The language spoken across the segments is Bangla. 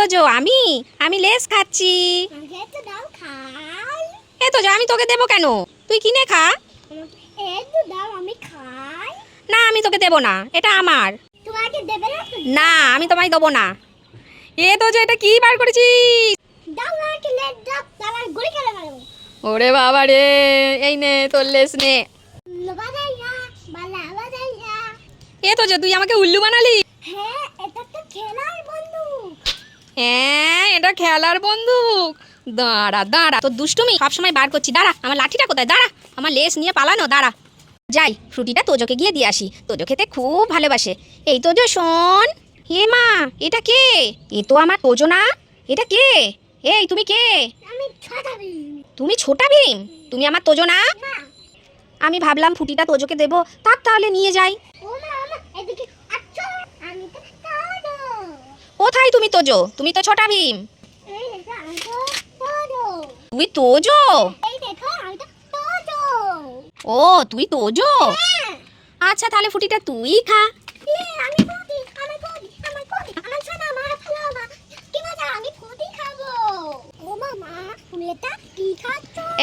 তোজো আমি আমি লেস খাচ্ছি। এ তোজো আমি তোকে দেবো কেন? তুই কিনে খা। না, আমি তোকে দেবো না, এটা আমার। না, আমি তোমায় দেবো না। এ তোজো এটা কি বার করেছিস? খেলে ওরে বাবা রে, এই নে তোর লেস নে। এ তোজো তুই আমাকে উল্লু বানালি? হ্যাঁ এটা তো বন্ধু হ্যাঁ এটা খেলার বন্দুক। দাঁড়া দাঁড়া তোর দুষ্টুমি। সবসময় বার করছি দাঁড়া আমার লাঠিটা কোথায়? দাঁড়া আমার লেস নিয়ে পালানো দাঁড়া। যাই ফ্রুটিটা তোজোকে গিয়ে দিয়ে আসি। তোজো খেতে খুব ভালোবাসে। এই তোজো শোন। হে মা এটা কে? এ তো আমার তোজো না। এটা কে? এই তুমি কে? তুমি ছোটা ভীম? তুমি আমার তোজো না? না। আমি ভাবলাম ফুটিটা তোজোকে দেবো। তার তাহলে নিয়ে যাই ও মা মা এদিকে আচ্ছা আমি তো তোজো কোথায় তুমি তোজো? তুমি তো ছোটা ভীম। তুই তোজো। ও তুই তোজো? হ্যাঁ। আচ্ছা তাহলে ফুটিটা তুই খা।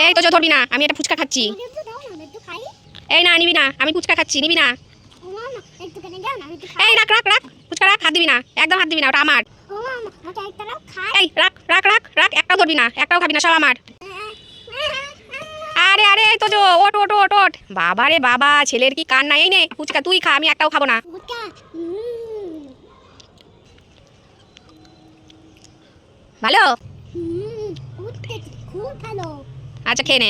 এই তোজো ধরবি না আমি এটা ফুচকা খাচ্ছি। একটু একটু এই না নিবি না আমি ফুচকা খাচ্ছি নিবি না। একটু এই রাখ রাখ রাখ ফুচকা রাখ হাত দিবি না একদম হাত দিবি না ওটা আমার। এই রাখ রাখ রাখ রাখ একটাও ধরবি না একটাও খাবি না সব আমার। আরে আরে তোজো ওট ওট ওট ওট। বাবা রে বাবা ছেলের কি কান না নে ফুচকা তুই খা আমি একটাও খাব না। ভালো। আচ্ছা খেয়ে নে।